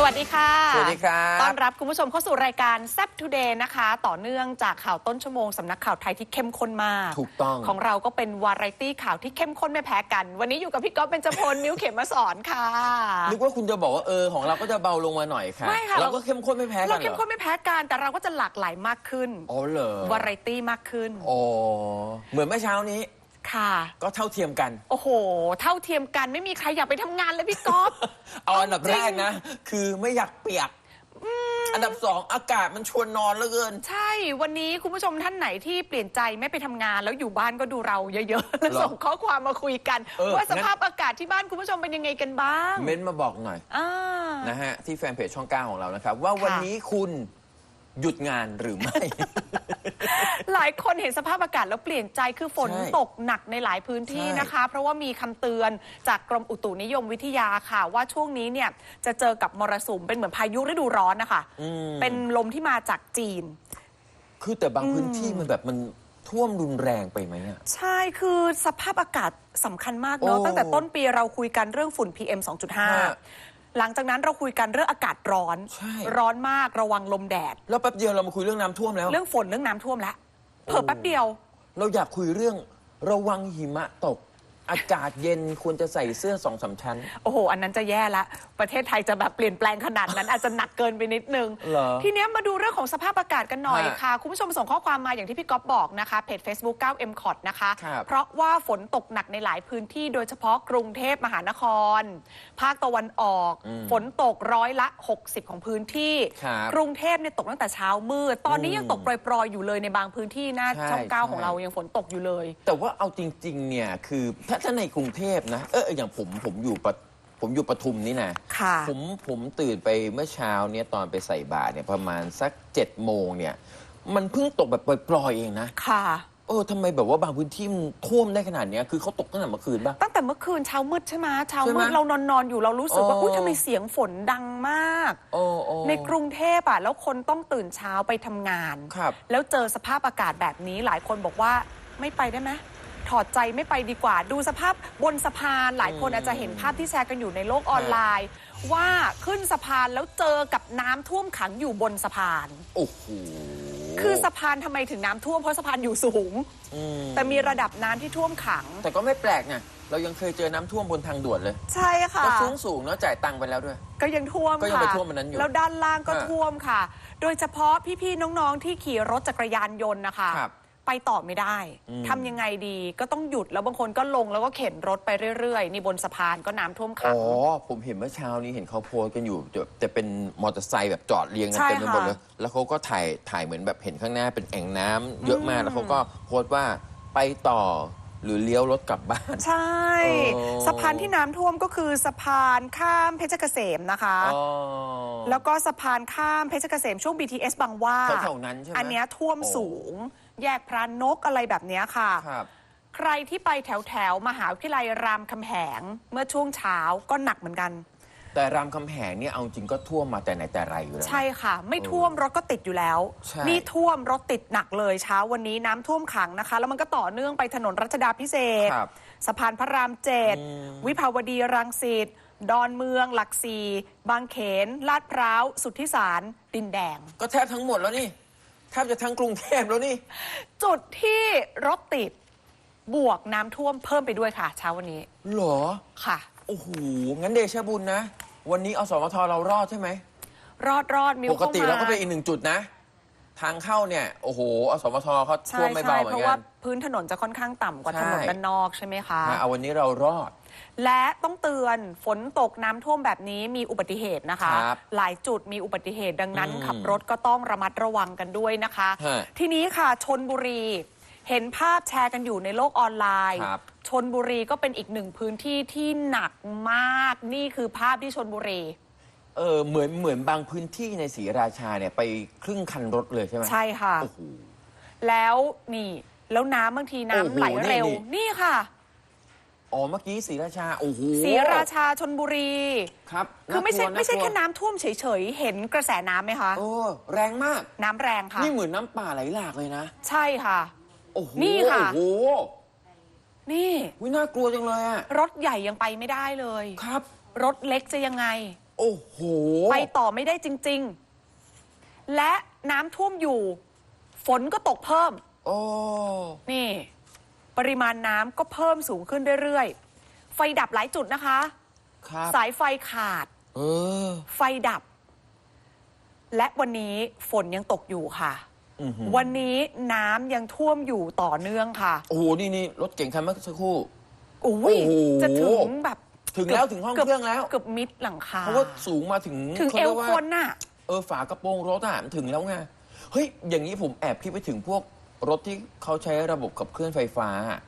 สวัสดีค่ะ สวัสดีครับต้อนรับคุณผู้ชมเข้าสู่รายการแซ p ทูเดย์นะคะ ต่อเนื่องจากข่าวต้นชั่วโมงสำนักข่าวไทยที่เข้มข้นมาก ถูกต้อง ของเราก็เป็นวาไรตี้ข่าวที่เข้มข้นไม่แพ้กัน วันนี้อยู่กับพี่ก๊อฟเป็นจพล มิ้วเข็มมาสอนค่ะ นึกว่าคุณจะบอกว่าเออของเราก็จะเบาลงมาหน่อยค่ะ ไม่ค่ะ เราก็เข้มข้นไม่แพ้กัเรานเหรเข้มอข้นไม่แพ้กันแต่เราก็จะหลากหลายมากขึ้น อ๋อเหรอวาไรตี้มากขึ้น อ๋อเหมือนเมื่อเช้านี้ ค่ะ ก็เท่าเทียมกัน โอ้โห เท่าเทียมกันไม่มีใครอยากไปทำงานเลยพี่ก๊อฟ เอาอันดับจริงแรกนะ คือไม่อยากเปียกอันดับสองอากาศมันชวนนอนเหลือเกิน ใช่วันนี้คุณผู้ชมท่านไหนที่เปลี่ยนใจไม่ไปทำงาน แล้วอยู่บ้านก็ดูเราเยอะๆแล้วเหรอส่งข้อความมาคุยกันเออว่าสงั้นภาพอากาศที่บ้านคุณผู้ชมเป็นยังไงกันบ้าง เม้นต์มาบอกหน่อยอ่านะฮะที่แฟนเพจช่อง9ของเรานะครับ ว่าวันค่ะนี้คุณ หยุดงานหรือไม่ หลายคนเห็นสภาพอากาศแล้วเปลี่ยนใจคือฝนใช่ตกหนักในหลายพื้นที่ใช่นะคะ เพราะว่ามีคำเตือนจากกรมอุตุนิยมวิทยาค่ะ ว่าช่วงนี้เนี่ยจะเจอกับมรสุมเป็นเหมือนพายุฤดูร้อนนะคะอืม เป็นลมที่มาจากจีน คือแต่บางพื้นที่มันแบบมันท่วมรุนแรงไปไหมอะ ใช่คือสภาพอากาศสำคัญมากเนอะโอ้ตั้งแต่ต้นปีเราคุยกันเรื่องฝุ่น PM ฮะ2.5 หลังจากนั้นเราคุยกันเรื่องอากาศร้อน ใช่ ร้อนมากระวังลมแดด แล้วแป๊บเดียวเรามาคุยเรื่องน้ำท่วมแล้ว เรื่องฝนเรื่องน้ำท่วมแล้วเพิ่แป๊บเดียว เราอยากคุยเรื่องระวังหิมะตก อากาศเย็นควรจะใส่เสื้อสองสามชั้น โอ้โห อันนั้นจะแย่ละ ประเทศไทยจะแบบเปลี่ยนแปลงขนาดนั้น อาจจะหนักเกินไปนิดนึง เหรอทีเนี้ยมาดูเรื่องของสภาพอากาศกันหน่อยฮะค่ะ คุณผู้ชมส่งข้อความมาอย่างที่พี่ก๊อฟบอกนะคะ เพจ Facebook 9 m c o t นะคะ ครับ เพราะว่าฝนตกหนักในหลายพื้นที่ โดยเฉพาะกรุงเทพมหานคร ภาคตะวันออกอืมฝนตกร้อยละ 60 ของพื้นที่ ครับ กรุงเทพเนี่ยตกตั้งแต่เช้ามืด ตอนนี้อืมยังตกโปรยๆอยู่เลยในบางพื้นที่หน้าใช่ช่องเก้าใช่ของเรายังฝนตกอยู่เลย แต่ว่าเอาจริง ๆ เนี่ย คือถ้าถ้าในกรุงเทพนะเอออย่างผมผมอยู่ปะผมอยู่ปทุมนี่นะค่ะ ผมผมตื่นไปเมื่อเช้าเนี่ยตอนไปใส่บาตรเนี่ยประมาณสัก7จ็ดโมงเนี่ย มันเพิ่งตกแบบปล่อยๆเองนะ ค่ะ เออทำไมแบบว่าบางพื้นที่มันท่วมได้ขนาดเนี้ยคือเขาตกตั้งแต่เมื่อคืนป่ะ ตั้งแต่เมื่อคืนเช้ามืดใช่ไหมเช้าใช่ไหมืมดเรานอนนอนๆอยู่เรารู้สึกว่าอ๋ออุ๊ อุ้ยทำไมเสียงฝนดังมาก โอ้โอ้ ในกรุงเทพอะแล้วคนต้องตื่นเช้าไปทำงาน ครับ แล้วเจอสภาพอากาศแบบนี้หลายคนบอกว่าไม่ไปได้ไหม ถอดใจไม่ไปดีกว่า ดูสภาพบนสะพานหลายคนอืมอาจจะเห็นภาพที่แชร์กันอยู่ในโลกออนไลน์ ว่าขึ้นสะพานแล้วเจอกับน้ำท่วมขังอยู่บนสะพาน โอ้โหคือสะพานทำไมถึงน้ำท่วมเพราะสะพานอยู่สูง อืมแต่มีระดับน้ำที่ท่วมขัง แต่ก็ไม่แปลกไงเรายังเคยเจอน้ำท่วมบนทางด่วนเลยใช่ค่ะ ก็สูงสูงๆเนาะจ่ายตังค์ไปแล้วด้วย ก็ยังท่วมก็ยังค่ะ ไปท่วมอันนั้นอยู่แล้วด้านล่างก็ฮะท่วมค่ะ โดยเฉพาะพี่ๆน้องๆที่ขี่รถจักรยานยนต์นะคะ ครับ ไปต่อไม่ได้อืมทำยังไงดีก็ต้องหยุดแล้วบางคนก็ลงแล้วก็เข็นรถไปเรื่อยๆ นี่บนสะพานก็น้ำท่วมขัอ๋ง อ ผมเห็นเมื่อเช้านี้เห็นเขาโพสต์กันอยู่จะจะเป็นมอเตอร์ไซค์แบบจอดเรียงกันใช่เต็มไปหมดค่ะเลย แล้วเขาก็ถ่ายถ่ายเหมือนแบบเห็นข้างหน้าเป็นแอ่งน้ำเยอะมากแล้วเขาก็โพสต์ว่าไปต่อหรือเลี้ยวรถกลับบ้าน ใช่ โอ้ สะพานที่น้ำท่วมก็คือสะพานข้ามเพชรเกษมนะคะ อ๋อ แล้วก็สะพานข้ามเพชรเกษมช่วง BTS บางหว่าแถวๆนั้นใช่ไหมอันเนี้ยท่วมโอ้ สูง แยกพระนกอะไรแบบเนี้ยค่ะ ครับ ใครที่ไปแถวแถวๆมหาวิทยาลัยรามคำแหงเมื่อช่วงเช้าก็หนักเหมือนกัน แต่รามคำแหงเนี่ยเอาจริงก็ท่วมมาแต่ไหนแต่ไรอยู่แล้วนะใช่ค่ะ ไม่ท่วมรถก็ติดอยู่แล้ว ใช่ นี่ท่วมรถติดหนักเลยเช้าวันนี้น้ำท่วมขังนะคะ แล้วมันก็ต่อเนื่องไปถนนรัชดาพิเศษก ครับ สะพานพระรามเจ็ดอืม วิภาวดีรังสิตดอนเมือง หลักสี่บางเขน ลาดพร้าว สุทธิสาร ดินแดง ก็แทบทั้งหมดแล้วนี่ แทบจะทั้งกรุงเทพแล้วนี่ จุดที่รถติดบวกน้ำท่วมเพิ่มไปด้วยค่ะ เช้าวันนี้เหรอ ค่ะ โอ้โห งั้นเดชะบุญนะ วันนี้อสมทเรารอดใช่ไหม รอดรอดมิวปกติข้มเราก็เป็นอีกหนึ่งจุดนะ ทางเข้าเนี่ย โอ้โห อสมทเขาใช่ท่วมไม่ใช่เบาเหมืเพอนราะกัว่าน พื้นถนนจะค่อนข้างต่ำกว่าใช่ ถนนด้านนอกใช่ไหมคะ นะเอาวันนี้เรารอด และต้องเตือนฝนตกน้ำท่วมแบบนี้มีอุบัติเหตุนะคะ ครับหลายจุดมีอุบัติเหตุดังนั้นอืมขับรถก็ต้องระมัดระวังกันด้วยนะคะ ฮะทีนี้ค่ะชนบุรี เห็นภาพแชร์กันอยู่ในโลกออนไลน์ครับ ชนบุรีก็เป็นอีกหนึ่งพื้นที่ที่หนักมาก นี่คือภาพที่ชนบุรี เออเหมือนเหมือนบางพื้นที่ในศรีราชาเนี่ยไปครึ่งคันรถเลยใช่ไหมใช่ค่ะ โอ้โห แล้วนี่ แล้วน้ำบางทีโอ้โหน้ำไหลเร็ว นี่นี่ นี่ค่ะ อ๋อเมื่อกี้ศรีราชาโอ้โหศรีราชาชนบุรี ครับคือไม่ใช่น่ากลัวไม่ใช่น่ากลัวแค่น้ำท่วมเฉยๆ เห็นกระแสน้ำไหมคะ โอ้แรงมาก น้ำแรงค่ะ นี่เหมือนน้ำป่าไหลหลากเลยนะ ใช่ค่ะ โอ้โหนี่ค่ะ โอ้โหนี่ วิน่ากลัวจังเลยอะรถใหญ่ยังไปไม่ได้เลย ครับ รถเล็กจะยังไง โอ้โหไปต่อไม่ได้จริง ๆ และน้ำท่วมอยู่ ฝนก็ตกเพิ่ม โอ้ นี่ ปริมาณน้ำก็เพิ่มสูงขึ้นเรื่อยๆ ไฟดับหลายจุดนะคะ ครับสายไฟขาด เออ ไฟดับ และวันนี้ฝนยังตกอยู่ค่ะ อื้อหือ วันนี้น้ำยังท่วมอยู่ต่อเนื่องค่ะโอ้โหนี่นี่รถเก่งคันเมื่อสักครู่ อุ้ยโอ้โหจะถึงแบบถึงแล้วถึงห้องกืบเครื่องแล้ว เกือบมิดหลังคา เพราะว่าสูงมาถึงถึงขาเอรีวยกาคนน่ะ เออฝากระโปรงรถอะมันถึงแล้วไงเฮ้ยอย่างนี้ผมแอบคิดไปถึงพวก รถที่เขาใช้ระบบขับเคลื่อนไฟฟ้าอะ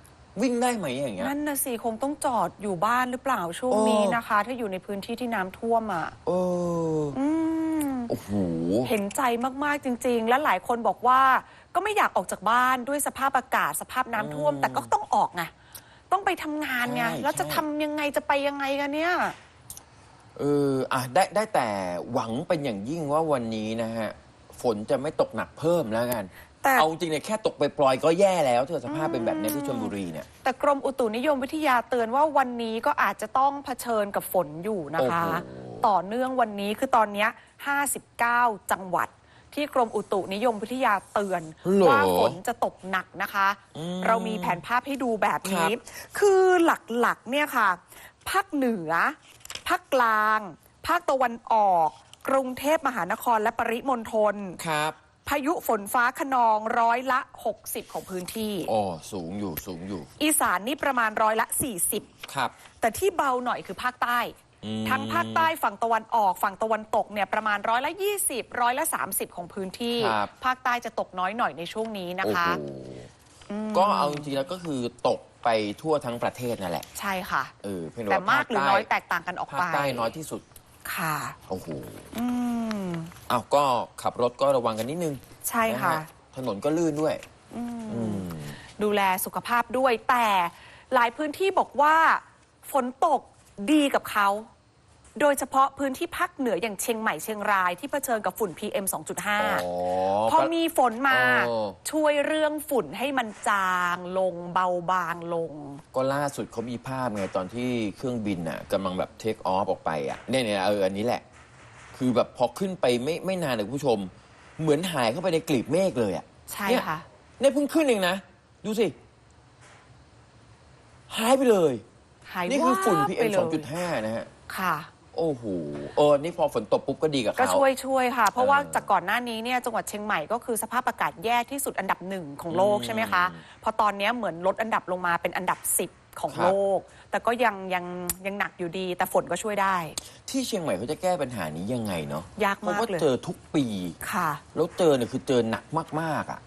วิ่งได้ไหมอย่างเงี้ย นั่นน่ะสิคงต้องจอดอยู่บ้านหรือเปล่าช่วงโอ้นี้นะคะ ถ้าอยู่ในพื้นที่ที่น้ำท่วมอะเอออืม โอ้โห เห็นใจมาก ๆ จริง ๆ และหลายคนบอกว่าก็ไม่อยากออกจากบ้านด้วยสภาพอากาศสภาพน้ำท่วม อืมแต่ก็ต้องออกไงต้องไปทำงานไง ใช่แล้วจะใช่ ทำยังไงจะไปยังไงกันเนี่ย เอออะได้ได้แต่หวังเป็นอย่างยิ่งว่าวันนี้นะฮะ ฝนจะไม่ตกหนักเพิ่มแล้วกัน แต่ เอาจริงเนี่ยแค่ตกไปปลอยๆก็แย่แล้วเธอสภาพเป็นแบบนี้ที่ชลบุรีเนี่ย แต่กรมอุตุนิยมวิทยาเตือนว่าวันนี้ก็อาจจะต้องเผชิญกับฝนอยู่นะคะ โอ้โห ต่อเนื่องวันนี้คือตอนเนี้ย59 จังหวัด ที่กรมอุตุนิยมวิทยาเตือน เหรอว่าฝนจะตกหนักนะคะ อืมเรามีแผนภาพให้ดูแบบนี้ ครับ คือหลักๆเนี่ยค่ะภาคเหนือภาคกลางภาคตะวันออก กรุงเทพมหานครและปริมณฑลครับ พายุฝนฟ้าขนองร้อยละ 60 ของพื้นที่ อ๋อ สูงอยู่สูงอยู่ อีสานนี่ประมาณร้อยละ 40 ครับ แต่ที่เบาหน่อยคือภาคใต้ อืม ทั้งภาคใต้ฝั่งตะวันออกฝั่งตะวันตกเนี่ยประมาณร้อยละ 20ร้อยละ 30 ของพื้นที่ ครับ ภาคใต้จะตกน้อยหน่อยในช่วงนี้นะโอ้คะ โหก็เอาจริงๆแล้วก็คือตกไปทั่วทั้งประเทศนั่นแหละ ใช่ค่ะ เออเพียงแต่ว่มากหรือน้อยแตภกต่างกันออกภาไปคใต้น้อยที่สุด ค่ะ โอ้โหอืม อ้าวก็ขับรถก็ระวังกันนิดนึงใช่ค่ะ นฮถนนก็ลื่นด้วย อืม อืม ดูแลสุขภาพด้วยแต่หลายพื้นที่บอกว่า ฝนตกดีกับเขา โดยเฉพาะพื้นที่ภาคเหนืออย่างเชียงใหม่เชียงรายที่เผชิญกับฝุ่น PM อ๋อ2.5 พอมีฝนมาเออช่วยเรื่องฝุ่นให้มันจางลงเบาบางลง ก็ล่าสุดเขามีภาพไงตอนที่เครื่องบินน่ะกำลังแบบเทคออฟออกไปอะเนี่ยเนี่ยเอออันนี้แหละ คือแบบพอขึ้นไปไม่ไม่นานเลยคุณผู้ชม เหมือนหายเข้าไปในกลีบเมฆเลยอะใช่เนี่ยค่ะเนี่ยเพิ่งขึ้นเองนะ ดูสิ หายไปเลย หายนี่คือฝุ่นวาบไป PM เลย2.5นะฮะ ค่ะ โอ้โหเออนี่พอฝนตกปุ๊บก็ดีกับก็เขา ช่วยช่วยค่ะ เพราะว่าเออจากก่อนหน้านี้เนี่ยจังหวัดเชียงใหม่ก็คือสภาพอากาศแย่ที่สุดอันดับหนึ่งของโลกอืมใช่ไหมคะพอตอนเนี้ยเหมือนลดอันดับลงมาเป็นอันดับ 10 ของครับ โลก แต่ก็ยังยังยังหนักอยู่ดี แต่ฝนก็ช่วยได้ ที่เชียงใหม่เขาจะแก้ปัญหานี้ยังไงเนาะยากเพราะมากว่าเลยเจอทุกปี ค่ะ แล้วเจอเนี่ยคือเจอหนักมากๆอะ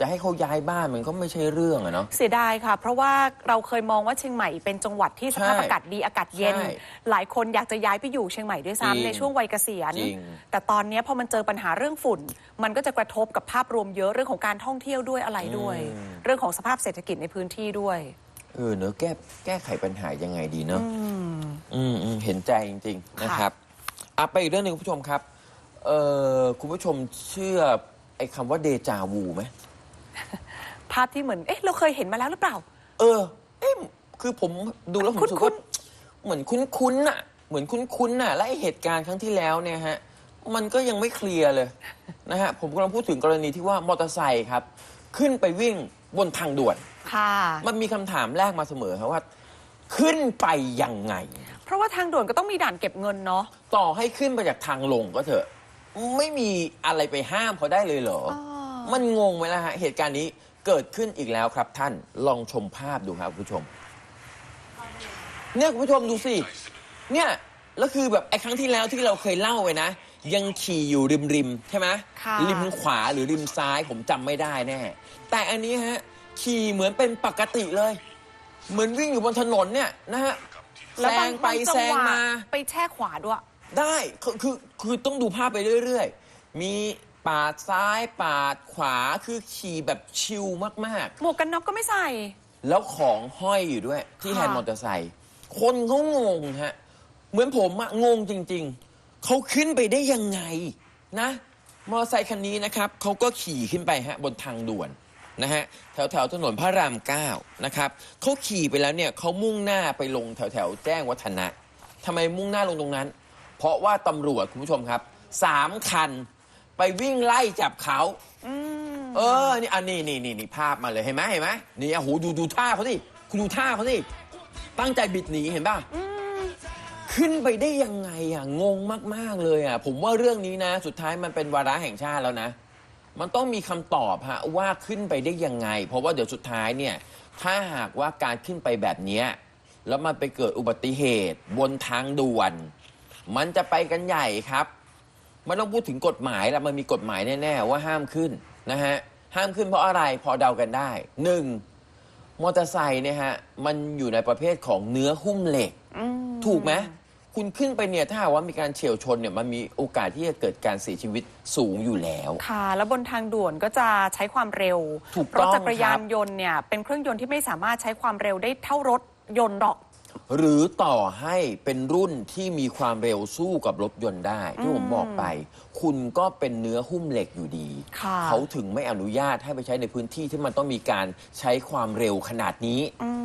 จะให้เขาย้ายบ้านมันก็ไม่ใช่เรื่องอะเนาะ เสียดายค่ะ เพราะว่าเราเคยมองว่าเชียงใหม่เป็นจังหวัดที่สภาพใช่อากาศดีอากาศเย็น ใช่หลายคนอยากจะย้ายไปอยู่เชียงใหม่ด้วยจริงซ้ำในช่วงวัยเกษียณ จริง แต่ตอนเนี้ยพอมันเจอปัญหาเรื่องฝุ่น มันก็จะกระทบกับภาพรวมเยอะเรื่องของการท่องเที่ยวด้วยอะไรด้วย เรื่องของสภาพเศรษฐกิจในพื้นที่ด้วย เออเนอะแก้แก้ไขปัญหายังไงดีเนอะอืมอืมเห็นใจจริงๆนะครับอะไปอีกเรื่องหนึ่งคุณผู้ชมครับ เออคุณผู้ชมเชื่อไอ้คำว่าเดจาวูไหม ภาพที่เหมือน เอ๊ะ เราเคยเห็นมาแล้วหรือเปล่า เออ เอ๊ะคือผมดูแล้วผมรู้สึกคุ้ว่านเหมือนคุ้นๆน่ะ เหมือนคุ้นๆน่ะ และไอ้เหตุการณ์ครั้งที่แล้วเนี่ยฮะ มันก็ยังไม่เคลียร์เลยนะฮะ ผมกำลังพูดถึงกรณีที่ว่ามอเตอร์ไซค์ครับ ขึ้นไปวิ่งบนทางด่วน ค่ะ มันมีคำถามแรกมาเสมอครับว่า ขึ้นไปยังไง เพราะว่าทางด่วนก็ต้องมีด่านเก็บเงินเนาะ ต่อให้ขึ้นไปจากทางลงก็เถอะ ไม่มีอะไรไปห้ามเขาได้เลยเหรออ๋อมันงงไหมล่ะฮะ เหตุการณ์นี้ เกิดขึ้นอีกแล้วครับท่านลองชมภาพดูครับคุณผู้ชม เนี่ยคุณผู้ชมดูสิ เนี่ยแล้วคือแบบไอ้ครั้งที่แล้วที่เราเคยเล่าไปนะ ยังขี่อยู่ริมริมๆใช่ไหมค่ะริมขวาหรือริมซ้ายผมจำไม่ได้แน่ แต่อันนี้ฮะขี่เหมือนเป็นปกติเลย เหมือนวิ่งอยู่บนถนนเนี่ยนะฮะแซแล้วบางงไปบางจัแซงหงวะมา ไปแช่ขวาด้วย ได้คือคือคือต้องดูภาพไปเรื่อย ๆ มี ปาดซ้ายปาดขวาคือขี่แบบชิลมาก หมวกกันน็อกก็ไม่ใส่ ๆ แล้วของห้อยอยู่ด้วย ที่ค่ะ แฮนด์มอเตอร์ไซค์คนเขางงฮะ เหมือนผมอะงงจริง ๆ เขาขึ้นไปได้ยังไงนะ มอเตอร์ไซค์คันนี้นะครับเขาก็ขี่ขึ้นไปฮะบนทางด่วนนะฮะแถวแถวๆถนนพระรามเก้านะครับเขาขี่ไปแล้วเนี่ยเขามุ่งหน้าไปลงแถวแถวๆแจ้งวัฒนะทำไมมุ่งหน้าลงตรงนั้น เพเพราะว่าตำรวจคุณผู้ชมครับสามคัน ไปวิ่งไล่จับเขาอืมเออนี่อันนี้นี่นี่นี่ภาพมาเลยเห็นไหมเห็นไหมนี่โอ้โหดูดูท่าเขาสิคุณดูท่าเขาสิตั้งใจบิดหนีเห็นป่ะขึ้นไปได้ยังไงอะงงมาก ๆ เลยอะ ผมว่าเรื่องนี้นะ สุดท้ายมันเป็นวาระแห่งชาติแล้วนะ มันต้องมีคำตอบฮะว่าขึ้นไปได้ยังไง เพราะว่าเดี๋ยวสุดท้ายเนี่ย ถ้าหากว่าการขึ้นไปแบบเนี้ยแล้วมันไปเกิดอุบัติเหตุบนทางด่วน มันจะไปกันใหญ่ครับ ไม่ต้องพูดถึงกฎหมายแล้วมันมีกฎหมายแน่ๆว่าห้ามขึ้นนะฮะห้ามขึ้นเพราะอะไรพอเดากันได้หนึ่งมอเตอร์ไซค์เนี่ยฮะมันอยู่ในประเภทของเนื้อหุ้มเหล็กอืมถูกไหมคุณขึ้นไปเนี่ยถ้าหากว่ามีการเฉียวชนเนี่ยมันมีโอกาสที่จะเกิดการเสียชีวิตสูงอยู่แล้ว ค่ะ แล้วบนทางด่วนก็จะใช้ความเร็วถูกรต้ถองจักรยานยนต์เนี่ยเป็นเครื่องยนต์ที่ไม่สามารถใช้ความเร็วได้เท่ารถยนต์หรอก หรือต่อให้เป็นรุ่นที่มีความเร็วสู้กับรถยนต์ได้ ที่ผมบอกไป คุณก็เป็นเนื้อหุ้มเหล็กอยู่ดี ค่ะเขาถึงไม่อนุญาตให้ไปใช้ในพื้นที่ที่มันต้องมีการใช้ความเร็วขนาดนี้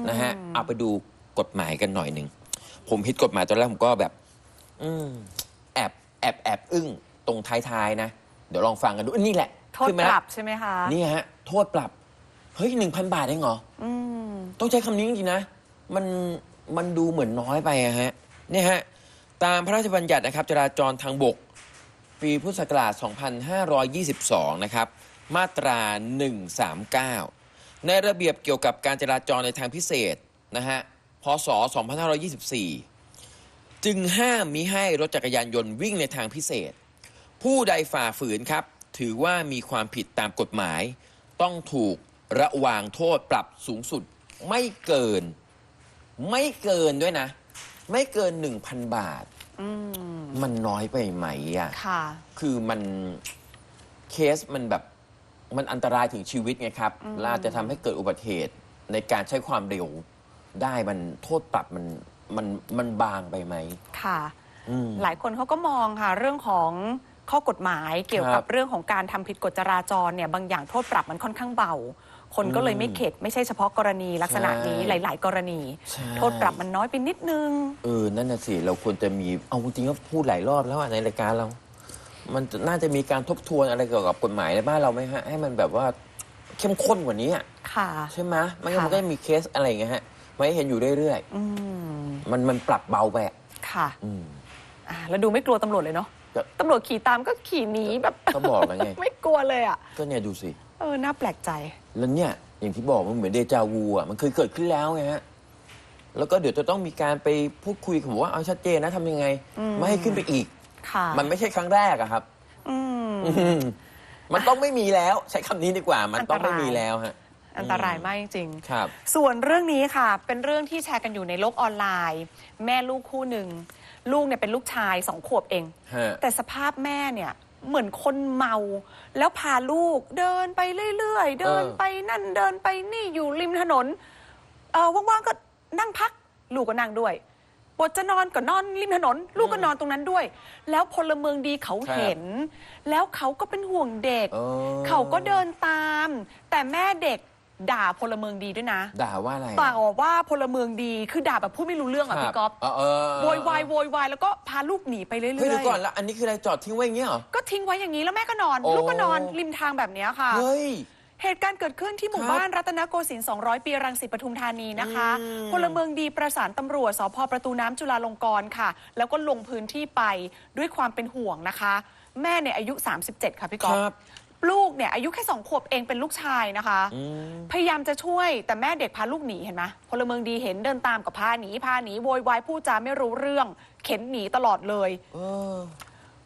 นะฮะเอาไปดูกฎหมายกันหน่อยหนึ่ง ผมคิดกฎหมายตอนแรกผมก็แบบ อืมแอบแอบแอบอึ้งตรงท้ายๆนะ เดี๋ยวลองฟังกันดูอันนี่แหละโทษขึ้นมาปแล้วรับใช่ไหมคะนี่ฮะ โทษปรับ เฮ้ยหนึ่งพันบาทเองเหรอ อืม ต้องใช้คำนี้จริงๆนะ มัน มันดูเหมือนน้อยไปอะฮะเนี่ยฮะตามพระราชบัญญัตินะครับจราจรทางบก ปีพุทธศักราช 2522 นะครับ มาตรา 139 ในระเบียบเกี่ยวกับการจราจรในทางพิเศษนะฮะพศ 2524 จึงห้ามมิให้รถจักรยานยนต์วิ่งในทางพิเศษ ผู้ใดฝ่าฝืนครับ ถือว่ามีความผิดตามกฎหมาย ต้องถูกระวางโทษปรับสูงสุดไม่เกิน ไม่เกินด้วยนะ ไม่เกิน 1,000 บาท อืมมันน้อยไปไหมอะ ค่ะ คือมันเคสมันแบบมันอันตรายถึงชีวิตไงครับและอาจจะทำให้เกิดอุบัติเหตุในการใช้ความเร็วได้มันโทษปรับมันมันมันบางไปไหมค่ะ อืม หลายคนเขาก็มองค่ะ เรื่องของข้อกฎหมายเกี่ยวกับครับเรื่องของการทำผิดกฎจราจรเนี่ยบางอย่างโทษปรับมันค่อนข้างเบา คนก็เลยไม่เข็ด ไม่ใช่เฉพาะกรณีลักษณะนี้ใช่หลาย ๆ กรณี ใช่ โทษปรับมันน้อยไปนิดนึง เออ นั่นน่ะสิ เราควรจะมี เอาจริงๆก็พูดหลายรอบแล้วอะในรายการเรา มันน่าจะมีการทบทวนอะไรเกี่ยวกับกฎหมายในบ้านเราไหมฮะ ให้มันแบบว่าเข้มข้นกว่านี้อะค่ะ ใช่ไหมไม่งั้นค่ะ มันก็จะมีเคสอะไรอย่างเงี้ยฮะไม่ให้เห็นอยู่เรื่อยอืมๆ มันมันปรับเบาไปอะค่ะอืม อ่าแล้วดูไม่กลัวตำรวจเลยเนาะก็ ตำรวจขี่ตามก็ขี่หนีแบบ ก็บอกแล้วไง ไม่กลัวเลยอะ ก็เนี่ยดูสิ เออ น่าแปลกใจ แล้วเนี่ยอย่างที่บอกมันเหมือนเดจาวูอะมันเคยเกิดขึ้นแล้วไงฮะแล้วก็เดี๋ยวจะต้องมีการไปพูดคุยกันบอกว่าเอาชัดเจนนะทำยังไงอืมไม่ให้ขึ้นไปอีก ค่ะมันไม่ใช่ครั้งแรกอะครับ อืม อืมมันต้องไม่มีแล้ว ใช้คำนี้ดีกว่า มันต้องไม่อันตรายมีแล้วฮะ อันตรายมากจริงๆครับ ส่วนเรื่องนี้ค่ะ เป็นเรื่องที่แชร์กันอยู่ในโลกออนไลน์ แม่ลูกคู่หนึ่ง ลูกเนี่ยเป็นลูกชายสองขวบเอง ฮะ แต่สภาพแม่เนี่ย เหมือนคนเมา แล้วพาลูกเดินไปเรื่อยๆ เดินไปนั่นเดินไปนี่อยู่ริมถนนเออว่างๆก็นั่งพัก ลูกก็นั่งด้วยปวดจะนอนก็นอนริมถนน ลูกก็นอนตรงนั้นด้วย แล้วพลเมืองดีเขาเห็น แล้วเขาก็เป็นห่วงเด็กเออเขาก็เดินตาม แต่แม่เด็ก ด่าพลเมืองดีด้วยนะด่าว่าอะไรต่างออกว่าพลเมืองดีคือด่าแบบพูดไม่รู้เรื่องอะครัพี่ก๊อฟเออเออโวยวายโวยวายแล้วก็พาลูกหนีไปเรื่เฮ้ยอเดี๋ยวยก่อนแล้วอันนี้คืออะไรจอดทิ้งไว้อย่างเงี้ยเหรอๆก็ทิ้งไว้อย่างนี้แล้วแม่ก็นอนโอ้ลูกก็นอนริมทางแบบเนี้ยค่ะเฮ้ยเหตุการณ์เกิดขึ้นที่หมู่ครับบ้านรัตนโกสินทร์200 ปี รังสิตปทุมธานีนะคะอืมพลเมืองดีประสานตำรวจสพประตูน้ำจุฬาลงกรณ์ค่ะ แล้วก็ลงพื้นที่ไปด้วยความเป็นห่วงนะคะ แม่เนี่ยอายุ 37 ค่ะพี่ก๊อฟครับ ลูกเนี่ยอายุแค่สองขวบเองเป็นลูกชายนะคะอืมพยายามจะช่วยแต่แม่เด็กพาลูกหนีเห็นไหมพลเมืองดีเห็นเดินตามกับพาหนีพาหนีโวยวายพูดจาไม่รู้เรื่อง เข็นหนีตลอดเลยเออ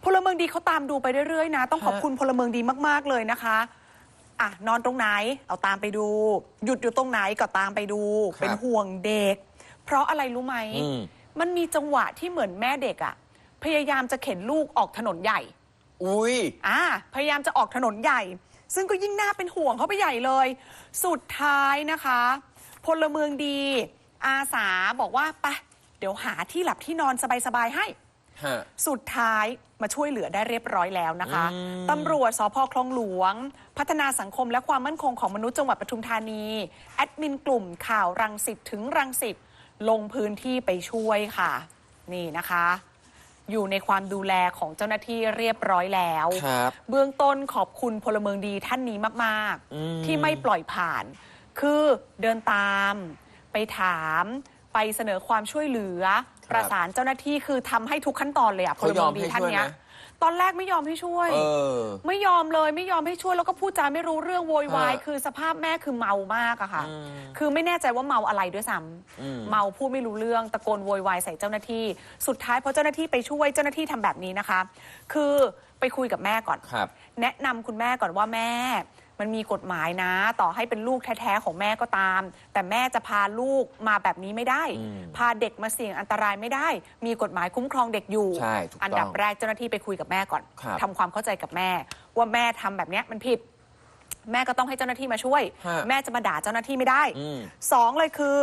พลเมืองดีเขาตามดูไปเรื่อยๆนะ ต้องขอบฮะคุณพลเมืองดีมากๆเลยนะคะอะนอนตรงไหนเอาตามไปดู หยุดอยู่ตรงไหนก็ตามไปดู เป็นห่วงเด็ก เพราะอะไรรู้ไหมอืมมันมีจังหวะที่เหมือนแม่เด็กอะพยายามจะเข็นลูกออกถนนใหญ่ อุ้ยอ่าพยายามจะออกถนนใหญ่ ซึ่งก็ยิ่งน่าเป็นห่วงเขาไปใหญ่เลย สุดท้ายนะคะ พลเมืองดี อาสาบอกว่าไปเดี๋ยวหาที่หลับที่นอนสบายๆให้ฮะสุดท้ายมาช่วยเหลือได้เรียบร้อยแล้วนะคะอืมตำรวจสพคลองหลวง พัฒนาสังคมและความมั่นคงของมนุษย์จังหวัดปทุมธานี แอดมินกลุ่มข่าวรังสิตถึงรังสิตลงพื้นที่ไปช่วยค่ะ นี่นะคะ อยู่ในความดูแลของเจ้าหน้าที่เรียบร้อยแล้ว ครับเบื้องต้นขอบคุณพลเมืองดีท่านนี้มาก อืม ๆ ที่ไม่ปล่อยผ่าน คือเดินตาม ไปถาม ไปเสนอความช่วยเหลือประสานเจ้าหน้าที่คือทำให้ทุกขั้นตอนเลยอะพเขาลยเมืออมงดีให้ท่านช่วยเนี้ยไหม ตอนแรกไม่ยอมให้ช่วย เออ ไม่ยอมเลยไม่ยอมให้ช่วยแล้วก็พูดจาไม่รู้เรื่องโวยวายฮะคือสภาพแม่คือเมามากอะค่ะ อืมคือไม่แน่ใจว่าเมาอะไรด้วยซ้ำอืมเมาพูดไม่รู้เรื่องตะโกนโวยวายใส่เจ้าหน้าที่ สุดท้ายพอเจ้าหน้าที่ไปช่วยเจ้าหน้าที่ทำแบบนี้นะคะ คือไปคุยกับแม่ก่อน ครับ แนะนำคุณแม่ก่อนว่าแม่ มันมีกฎหมายนะ ต่อให้เป็นลูกแท้ๆของแม่ก็ตาม แต่แม่จะพาลูกมาแบบนี้ไม่ได้อืมพาเด็กมาเสี่ยงอันตรายไม่ได้ มีกฎหมายคุ้มครองเด็กอยู่ ใช่ถูกต้องอันดับแรกเจ้าหน้าที่ไปคุยกับแม่ก่อนครับ ทำความเข้าใจกับแม่ ว่าแม่ทำแบบเนี้ยมันผิด แม่ก็ต้องให้เจ้าหน้าที่มาช่วย ฮะ แม่จะมาด่าเจ้าหน้าที่ไม่ได้ อืม สองเลยคือ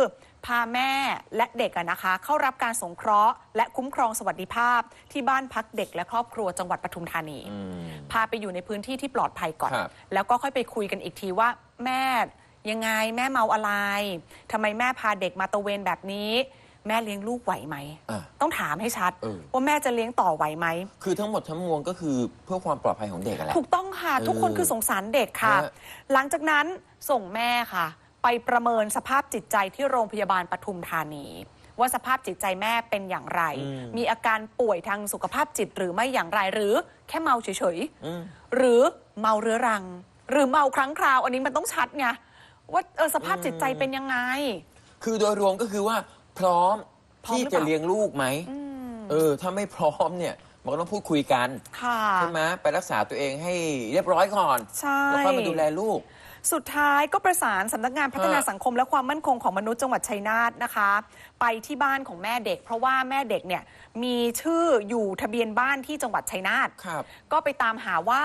พาแม่และเด็กอะนะคะ เข้ารับการสงเคราะห์ และคุ้มครองสวัสดิภาพ ที่บ้านพักเด็กและครอบครัวจังหวัดปทุมธานีอืมพาไปอยู่ในพื้นที่ที่ปลอดภัยก่อน ครับ แล้วก็ค่อยไปคุยกันอีกทีว่าแม่ยังไงแม่เมาอะไรทำไมแม่พาเด็กมาตระเวนแบบนี้ แม่เลี้ยงลูกไหวไหม อะ ต้องถามให้ชัด เออ ว่าแม่จะเลี้ยงต่อไหวไหม คือทั้งหมดทั้งมวลก็คือเพื่อความปลอดภัยของเด็กอะแหละ ถูกต้องค่ะ เออทุกคนคือสงสารเด็กค่ะ ฮะหลังจากนั้นส่งแม่ค่ะ ไปประเมินสภาพจิตใจที่โรงพยาบาลปทุมธานี ว่าสภาพจิตใจแม่เป็นอย่างไรอืมมีอาการป่วยทางสุขภาพจิตหรือไม่อย่างไรหรือแค่เมาเฉยอืมๆหรือเมาเรื้อรัง หรือเมาครั้งคราว อันนี้มันต้องชัดไงว่าเออสภาพจิตใจเป็นยังไง คือโดยรวมก็คือว่า พร้อมพร้อมที่หรือเปจะล่าเลี้ยงลูกไหมอืมเออ ถ้าไม่พร้อมเนี่ยมันก็ต้องพูดคุยกันค่ะใช่ไหมไปรักษาตัวเองให้เรียบร้อยก่อนใช่แล้วค่อยมาดูแลลูก สุดท้ายก็ประสานสำนักงานพัฒนาฮะสังคมและความมั่นคงของมนุษย์จังหวัดชัยนาทนะคะ ไปที่บ้านของแม่เด็ก เพราะว่าแม่เด็กเนี่ยมีชื่ออยู่ทะเบียนบ้านที่จังหวัดชัยนาทครับก็ไปตามหาว่า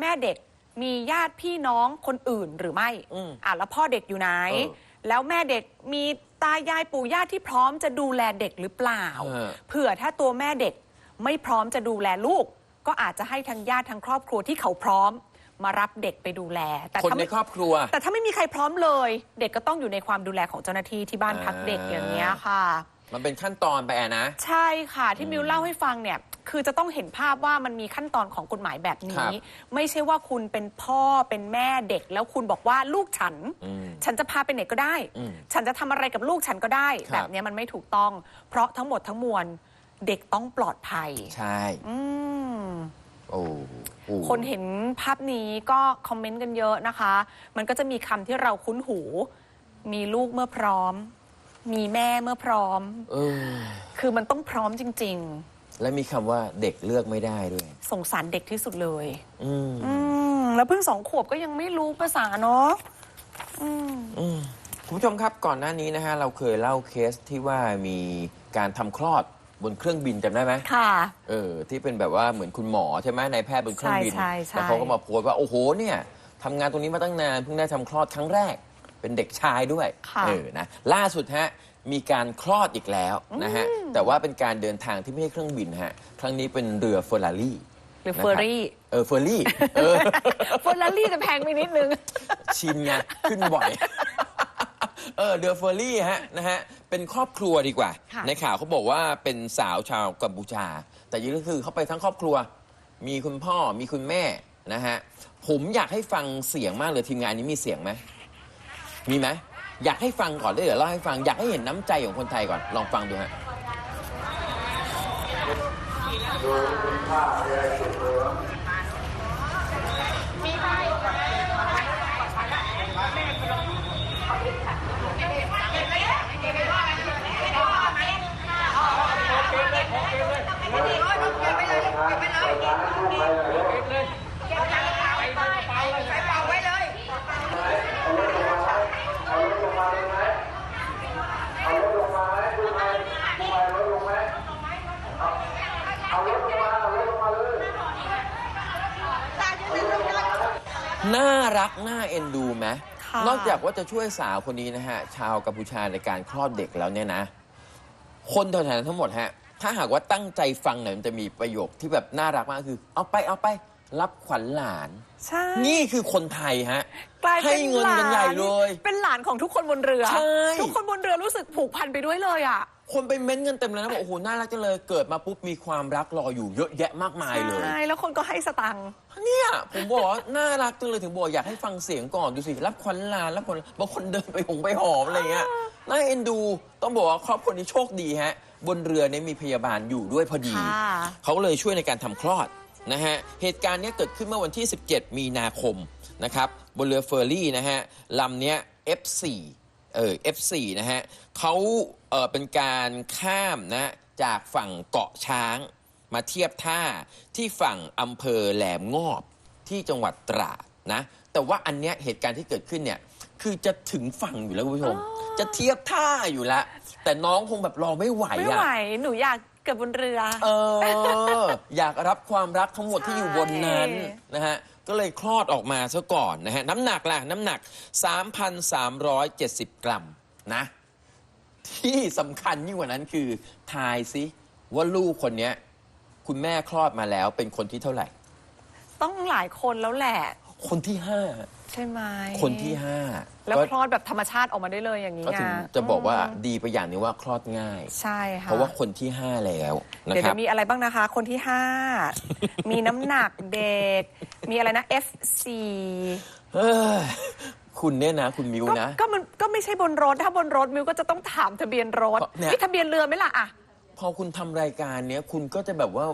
แม่เด็กมีญาติพี่น้องคนอื่นหรือไม่อืมอะแล้วพ่อเด็กอยู่ไหนเออแล้วแม่เด็กมีตายายปู่ย่าที่พร้อมจะดูแลเด็กหรือเปล่าเออเผื่อถ้าตัวแม่เด็กไม่พร้อมจะดูแลลูก ก็อาจจะให้ทางญาติทางครอบครัวที่เขาพร้อม มารับเด็กไปดูแล แต่คนถ้าในไม่ครอบครัว แต่ถ้าไม่มีใครพร้อมเลย เด็กก็ต้องอยู่ในความดูแลของเจ้าหน้าที่ที่บ้านพักเด็กอ่าอย่างเงี้ยค่ะ มันเป็นขั้นตอนไปอะนะ ใช่ค่ะที่มิวเล่าให้ฟังเนี่ยคือจะต้องเห็นภาพว่ามันมีขั้นตอนของกฎหมายแบบครันี้บไม่ใช่ว่าคุณเป็นพ่อเป็นแม่เด็ก แล้วคุณบอกว่าลูกฉัน อืม ฉันจะพาไปไหนก็ได้ อืมฉันจะทำอะไรกับลูกฉันก็ได้ ครับ แบบเนี้ยมันไม่ถูกต้อง เพราะทั้งหมดทั้งมวลเด็กต้องปลอดภัย ใช่ อืม โอ้โหคนเห็นภาพนี้ก็คอมเมนต์กันเยอะนะคะ มันก็จะมีคำที่เราคุ้นหู มีลูกเมื่อพร้อม มีแม่เมื่อพร้อม เออคือมันต้องพร้อมจริง และมีคำว่าเด็กเลือกไม่ได้ด้วย ๆ สงสารเด็กที่สุดเลย อืมอืม แล้วเพิ่งสองขวบก็ยังไม่รู้ภาษาเนาะอืม อืมคุณผู้ชมครับก่อนหน้านี้นะฮะเราเคยเล่าเคสที่ว่ามีการทำคลอด บนเครื่องบินจำได้ไหมค่ะ เออที่เป็นแบบว่าเหมือนคุณหมอใช่ไหมนายแพทย์บนเครื่องบินใช่ใช่ใช่ แล้วเขาก็มาโพสต์ว่าโอ้โหเนี่ยทำงานตรงนี้มาตั้งนานเพิ่งได้ทำคลอดครั้งแรก เป็นเด็กชายด้วยค่ะเออนะล่าสุดฮะมีการคลอดอีกแล้วนะฮะแต่ว่าเป็นการเดินทางที่ไม่ใช่เครื่องบินฮะครั้งนี้เป็นเรือเฟอร์รารี่หรือเฟอร์รี่เออเฟอร์รี่เออ เฟอร์รารี่จะแพงไปนิดนึง ชินไงขึ้นบ่อย เออเรือเฟอร์รี่ฮะนะฮะเป็นครอบครัวดีกว่า ค่ะ ในข่าวเขาบอกว่าเป็นสาวชาวกัมพูชา แต่จริงๆก็คือเขาไปทั้งครอบครัว มีคุณพ่อมีคุณแม่นะฮะผมอยากให้ฟังเสียงมากเลยทีมงานนี้มีเสียงไหมมีไหมอยากให้ฟังก่อนได้เดี๋ยวเล่าให้ฟังอยากให้เห็นน้ำใจของคนไทยก่อนลองฟังดูฮะน่ารั กน่าเอ็นดูไหมค่ะนอกจากว่าจะช่วยสาวคนนี้นะฮะ ชาวกัมพูชาในการคลอดเด็กแล้วเนี่ยนะ คนแถวๆนั้นทั้งหมดฮะ ถ้าหากว่าตั้งใจฟังหน่อยมันจะมีประโยคที่แบบน่ารักมากคือ เอาไปเอาไป รับขวัญหลาน ใช่นี่คือคนไทยฮะ กลายให้เป็นเงินหลากันใหญ่เลย เป็นหลานของทุกคนบนเรือ ใช่ ทุกคนบนเรือรู้สึกผูกพันไปด้วยเลยอะ คนไปเม้นต์เงินเต็มเลยนะบอกโอ้โหน่ารักจังเลยเกิดมาปุ๊บมีความรักรออยู่เยอะแยะมากมายเลย ใช่ แล้วคนก็ให้สตังค์ เนี่ยผมบอกว่าน่ารักจังเลยถึงบอกอยากให้ฟังเสียงก่อนดูสิรับขวัญหลานรับขวัญบางคนเดินไปหงไปหอมอะไรเงี้ยน่าเอ็นดูต้องบอกว่าครอบครัวนี้โชคดีฮะ บนเรือเนี่ยมีพยาบาลอยู่ด้วยพอดี ค่ะ เขาก็เลยช่วยในการทำคลอด นะฮะเหตุการณ์เนี้ยเกิดขึ้นเมื่อวันที่ 17 มีนาคมนะครับบนเรือเฟอร์รี่นะฮะลำเนี้ย F4 เออ F4 นะฮะเขาเออเป็นการข้ามนะจากฝั่งเกาะช้าง มาเทียบท่าที่ฝั่งอำเภอแหลมงอบที่จังหวัดตราดนะแต่ว่าอันเนี้ยเหตุการณ์ที่เกิดขึ้นเนี่ยคือจะถึงฝั่งอยู่แล้วคุณผู้ชม จะเทียบท่าอยู่แล้วแต่น้องคงแบบรอไม่ไหวไม่อะไหวหนูอยาก เกิดบนเรือ เออ อยากรับความรักทั้งหมดที่อยู่บนนั้นใช่ นะฮะ ก็เลยคลอดออกมาซะก่อนนะฮะ น้ำหนักล่ะ น้ำหนัก 3,370 กรัมนะ ที่สำคัญยิ่งกว่านั้นคือทายซิว่าลูกคนเนี้ย คุณแม่คลอดมาแล้วเป็นคนที่เท่าไหร่ ต้องหลายคนแล้วแหละ คนที่ห้า ใช่ไหมคนที่ห้า แล้วก็คลอดแบบธรรมชาติออกมาได้เลยอย่างนี้ก็ไงถึงจะบอกว่าอืมดีไปอย่างหนึงว่าคลอดง่าย ใช่ค่ะเพราะว่าคนที่ห้าแล้วนะเดี๋ยวครับ จะมีอะไรบ้างนะคะ คนที่ 5 มีน้ำหนักเด็ก มีอะไรนะ F4 เอ้ยคุณเนี่ยนะ คุณมิวก็นะ ก็มันก็ไม่ใช่บนรถ ถ้าบนรถมิวก็จะต้องถามทะเบียนรถเนี่ย นี่ทะเบียนเรือไหมล่ะอะ พอคุณทำรายการเนี้ยคุณก็จะแบบว่า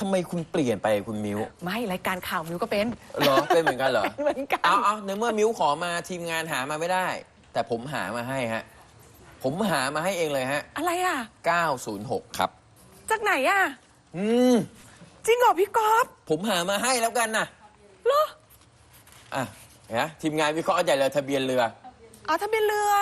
ทำไมคุณเปลี่ยนไปคุณมิวไม่รายการข่าวมิวก็เป็น เหรอ เป็นเหมือนกันเหรอเหมือนกัน เอาเอาในเมื่อมิวขอมาทีมงานหามาไม่ได้ แต่ผมหามาให้ฮะ ผมหามาให้เองเลยฮะ อะไรอะ 906 ครับ จากไหนอะ อืม จริงเหรอพี่ก๊อฟผมหามาให้แล้วกันนะเหรออะเห็นะทีมงานวิเคราะห์ใหญ่เลยทะเบียนเรือ อ๋อทะเบียนเรือ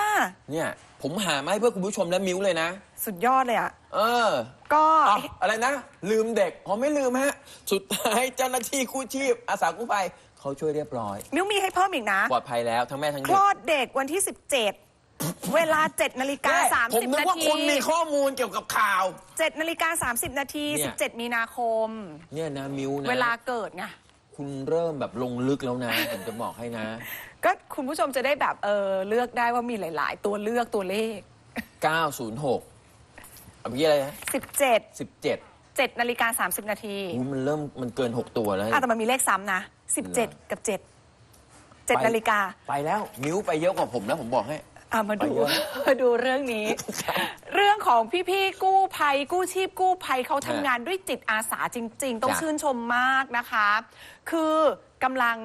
เนี่ย ผมหามาให้เพื่อคุณผู้ชมและมิวเลยนะ สุดยอดเลยอะ เออ ก็อ๋ออะไรนะ ลืมเด็กอ๋อไม่ลืมฮะ สุดท้ายเจ้าหน้าที่กู้ชีพ อาสากู้ภัยเขาช่วยเรียบร้อย มิวมีให้เพิ่มอีกนะ ปลอดภัยแล้วทั้งแม่ทั้งคเด็ลกอดเด็กวันที่ 17 เวลา 7นาฬิกาแม่ผม30นึกนาว่าทีคุณมีข้อมูลเกี่ยวกับข่าว 7นาฬิกา30นาทีเนี่ย 17 มีนาคม เนี่ยนะมิวนะ เวลาเกิดไง คุณเริ่มแบบลงลึกแล้วนะ ผมจะบอกให้นะ ก็คุณผู้ชมจะได้แบบเออเลือกได้ว่ามีหลาย ๆ ตัวเลือกตัวเลข 906เอาพี่อะไรนะ17 17 7นาฬิกา30 นาทีอุ๊ยมันเริ่มมันเกิน 6 ตัวแล้วอะแต่มันมีเลขซ้ำนะ 17 กับ 7 7นาฬิกา ไปแล้วมิวไปเยอะกว่าผมแล้วผมบอกให้ อะมาดูไปเยอะมาดูเรื่องนี้ เรื่องของพี่ๆกู้ภัย กู้ชีพกู้ภัยเขาทำงานด้วยจิตอาสาจริง ๆ ต้องจ้ะชื่นชมมากนะคะ คือกำลัง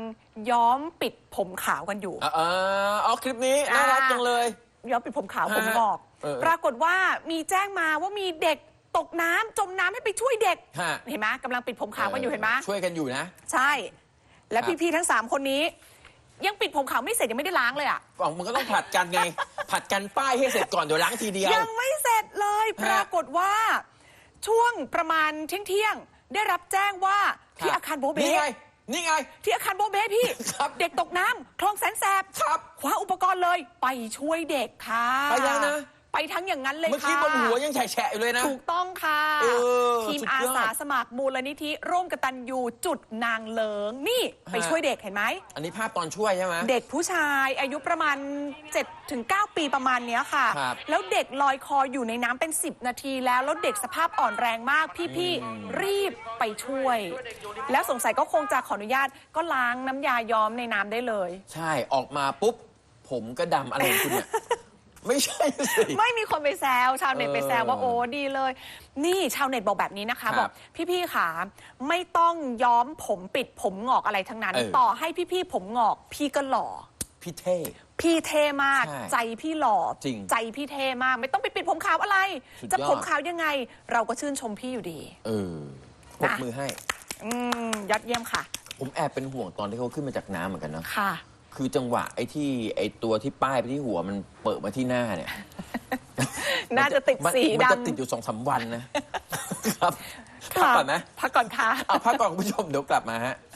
ย้อมปิดผมขาวกันอยู่อ่าเอาคลิปนี้น่ารักจังเลย ย้อมปิดผมขาวฮะผมงอกเออปรากฏว่ามีแจ้งมาว่ามีเด็กตกน้ำจมน้ำให้ไปช่วยเด็กฮะเห็นไหมกำลังปิดผมขาวกันอยู่เห็นไหมช่วยกันอยู่นะ ใช่ และครับพี่ๆทั้งสามคนนี้ ยังปิดผมขาวไม่เสร็จยังไม่ได้ล้างเลยอะกล่องมันก็ต้องผัดกันไง ผัดกันป้ายให้เสร็จก่อนเดี๋ยวล้างทีเดียว ยังไม่เสร็จเลยฮะปรากฏว่า ช่วงประมาณเที่ยงๆได้รับแจ้งว่าที่ครับอาคารโบเบนี่ไง นี่ไง ที่อาคารโบเบพี่ ครับ เด็กตกน้ำคลองแสนแสบครับ คว้าอุปกรณ์เลยไปช่วยเด็กค่ะ ไปแล้วนะ ไปทั้งอย่างนั้นเลยเมื่อค่ะกี้บนหัวยังแฉะๆอยู่เลยนะ ถูกต้องค่ะ เออทีมสุดอายอดสาสมัครมูลนิธิ ร่วมกตันยูจุดนางเลิง นี่ไปฮะช่วยเด็กเห็นไหม อันนี้ภาพตอนช่วยใช่ไหม เด็กผู้ชายอายุประมาณ7ถึง9ปีประมาณเนี้ยค่ะ ครับแล้วเด็กลอยคออยู่ในน้ำเป็น 10 นาทีแล้ว แล้วเด็กสภาพอ่อนแรงมาก พี่อืมๆรีบไปช่วย แล้วสงสัยก็คงจะขออนุญาตก็ล้างน้ำยาย้อมในน้ำได้เลย ใช่ออกมาปุ๊บ ผมก็ดำอะไรของคุณเนี่ย ไม่ใช่สิ ไม่มีคนไปแซวชาวเน็ตไปแซวว่าเออโอ้ดีเลย นี่ชาวเน็ตบอกแบบนี้นะคะ ครับบอกพี่ๆค่ะไม่ต้องย้อมผมปิดผมงอกอะไรทั้งนั้น เออ ต่อให้พี่ๆผมงอกพี่ก็หล่อ พี่เท่ พี่เท่มากใช่ใจพี่หล่อจริงใจพี่เท่มาก ไม่ต้องไปปิดผมขาวอะไร สุดยอด จะผมขาวยังไง เราก็ชื่นชมพี่อยู่ดี เออปรบนะมือให้ อืมยอดเยี่ยมค่ะ ผมแอบเป็นห่วงตอนที่เขาขึ้นมาจากน้ำเหมือนกันเนาะค่ะ คือจังหวะไอ้ที่ไอ้ตัวที่ป้ายไปที่หัวมันเปิดมาที่หน้าเนี่ย น่าจะติดมันสีมันจะดำติดอยู่สองสามวันนะ ครับพักค่ะก่อนไหมพักก่อนค่ะ เอาพักก่อนคุณผู้ชมเดี๋ยวกลับมาฮะ